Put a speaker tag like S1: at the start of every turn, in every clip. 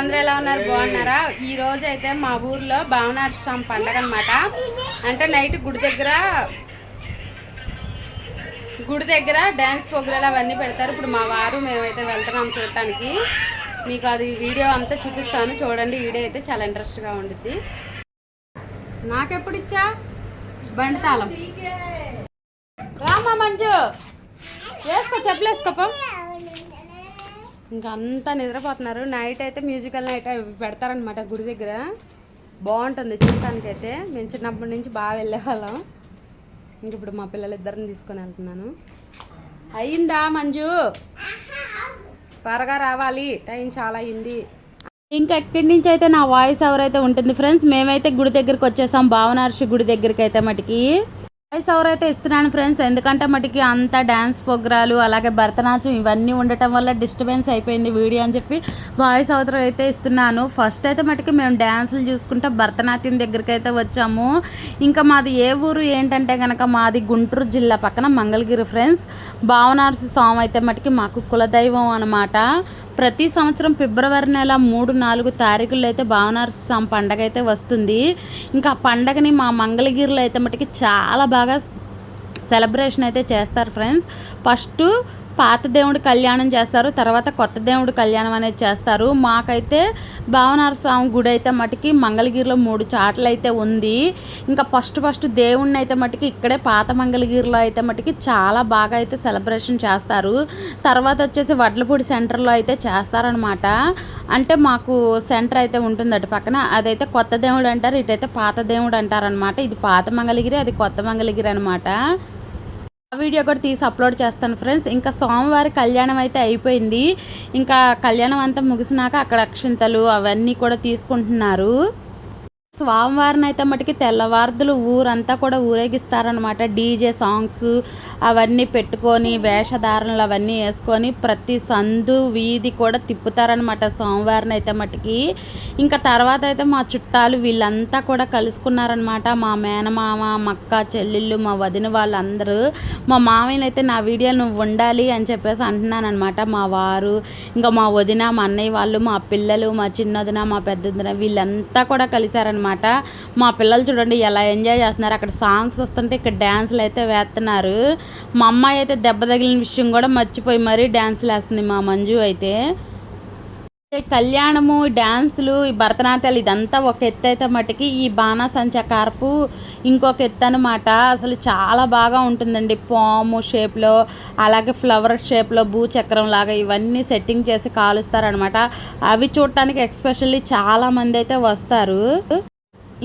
S1: అందరూ ఎలా ఉన్నారు? బాగున్నారా? ఈ రోజు అయితే మా ఊర్లో స్వామి పండగ అనమాట అంటే నైట్ గుడి దగ్గర గుడి దగ్గర డ్యాన్స్ ప్రోగ్రాలు అవన్నీ పెడతారు. ఇప్పుడు మా వారు మేమైతే వెళ్తున్నాం చూడటానికి. మీకు అది వీడియో అంతా చూపిస్తాను. చూడండి వీడియో అయితే చాలా ఇంట్రెస్ట్గా ఉండుద్ది. నాకెప్పుడు ఇచ్చా? బండి తాళం రామా మంజు. వేసుకో చెప్పులేసుకోపా ఇంకా అంతా నిద్రపోతున్నారు. నైట్ అయితే మ్యూజికల్ నైట్ పెడతారనమాట గుడి దగ్గర. బాగుంటుంది చూడటానికైతే మేము చిన్నప్పటి నుంచి బాగా వెళ్ళేవాళ్ళం. ఇంక ఇప్పుడు మా పిల్లలిద్దరిని తీసుకొని వెళ్తున్నాను. అయ్యిందా మంజు? త్వరగా రావాలి. టైం చాలా అయింది ఇంకా ఎక్కడి నుంచి అయితే నా వాయిస్ ఎవరైతే ఉంటుంది ఫ్రెండ్స్ మేమైతే గుడి దగ్గరికి వచ్చేసాం. భావనార్షి గుడి దగ్గరికి అయితే మటుకి. వాయిస్ ఎవరైతే ఇస్తున్నాను ఫ్రెండ్స్ ఎందుకంటే మటుకి అంత డ్యాన్స్ ప్రోగ్రాలు అలాగే భరతనాట్యం ఇవన్నీ ఉండటం వల్ల డిస్టర్బెన్స్ అయిపోయింది వీడియో అని చెప్పి వాయిస్ ఓవర్ అయితే ఇస్తున్నాను. ఫస్ట్ అయితే మటుకి మేము డ్యాన్సులు చూసుకుంటే భరతనాట్యం దగ్గరికి అయితే వచ్చాము. ఇంకా మాది ఏ ఊరు ఏంటంటే కనుక మాది గుంటూరు జిల్లా పక్కన మంగళగిరి ఫ్రెండ్స్ భావనార్సి స్వామి అయితే మటుకి మాకు కులదైవం అనమాట ప్రతి సంవత్సరం ఫిబ్రవరి నెల మూడు నాలుగు తారీఖుల్లో అయితే భావనార్సి స్వామి పండగ అయితే వస్తుంది. ఇంకా ఆ పండగని మా మంగళగిరిలో అయితే మటుకి చాలా బాగా సెలబ్రేషన్ అయితే చేస్తారు ఫ్రెండ్స్. ఫస్ట్ పాత దేవుడి కళ్యాణం చేస్తారు తర్వాత కొత్త దేవుడి కళ్యాణం అనేది చేస్తారు. మాకైతే భావనార స్వామి గుడి అయితే మటుకి మంగళగిరిలో మూడు చాట్లు అయితే ఉంది. ఇంకా ఫస్ట్ ఫస్ట్ దేవుణ్ణి అయితే మటుకి ఇక్కడే పాత మంగళగిరిలో అయితే మటుకి చాలా బాగా అయితే సెలబ్రేషన్ చేస్తారు. తర్వాత వచ్చేసి వడ్లపూడి సెంటర్లో అయితే చేస్తారనమాట. అంటే మాకు సెంటర్ అయితే ఉంటుంది అటు పక్కన. అదైతే కొత్త దేవుడు అంటారు ఇటైతే పాత దేవుడు అంటారనమాట. ఇది పాత మంగళగిరి అది కొత్త మంగళగిరి అనమాట. ఆ వీడియో కూడా తీసి అప్లోడ్ చేస్తాను ఫ్రెండ్స్. ఇంకా సోమవారి కళ్యాణం అయితే అయిపోయింది. ఇంకా కళ్యాణం అంతా ముగిసినాక అక్కడ అక్షింతలు అవన్నీ కూడా తీసుకుంటున్నారు. స్వామివారిని అయితే మటుకి తెల్లవారుదులు ఊరంతా కూడా ఊరేగిస్తారనమాట డీజే సాంగ్స్ అవన్నీ పెట్టుకొని వేషధారణలు అవన్నీ వేసుకొని ప్రతి సందు వీధి కూడా తిప్పుతారనమాట స్వామివారిని అయితే మటుకి. ఇంకా తర్వాత అయితే మా చుట్టాలు వీళ్ళంతా కూడా కలుసుకున్నారనమాట మా మేనమామ మక్క చెల్లెళ్ళు మా వదిన వాళ్ళందరూ మా మామయ్యని అయితే నా వీడియోలు నువ్వు ఉండాలి అని చెప్పేసి అంటున్నాను అనమాట మా వారు. ఇంకా మా వదిన మా అన్నయ్య వాళ్ళు మా పిల్లలు మా చిన్నదిన మా పెద్దదిన వీళ్ళంతా కూడా కలిశారనమాట మా పిల్లలు చూడండి ఎలా ఎంజాయ్ చేస్తున్నారు. అక్కడ సాంగ్స్ వస్తుంటే ఇక్కడ డ్యాన్సులు అయితే వేస్తున్నారు. మా అమ్మాయి అయితే దెబ్బ తగిలిన విషయం కూడా మర్చిపోయి మరీ డ్యాన్సులు వేస్తుంది మా మంజు అయితే. కళ్యాణము డ్యాన్సులు ఈ భరతనాట్యాలు ఇదంతా ఒక ఎత్తు అయితే మటుకి ఈ బాణాసంచ కార్పు ఇంకొక ఎత్తు అనమాట అసలు చాలా బాగా ఉంటుందండి. పాము షేప్లో అలాగే ఫ్లవర్ షేప్లో భూచక్రం లాగా ఇవన్నీ సెట్టింగ్ చేసి కాలుస్తారనమాట అవి చూడటానికి ఎక్స్పెషల్లీ చాలా మంది అయితే వస్తారు.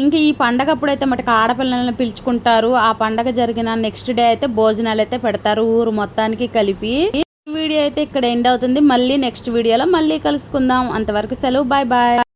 S1: ఇంకా ఈ పండగ అప్పుడైతే మటుకు ఆడపిల్లల్ని పిలుచుకుంటారు. ఆ పండగ జరిగిన నెక్స్ట్ డే అయితే భోజనాలు అయితే పెడతారు ఊరు మొత్తానికి కలిపి. వీడియో అయితే ఇక్కడ ఎండ్ అవుతుంది. మళ్ళీ నెక్స్ట్ వీడియోలో మళ్ళీ కలుసుకుందాం. అంతవరకు సెలవు. Bye bye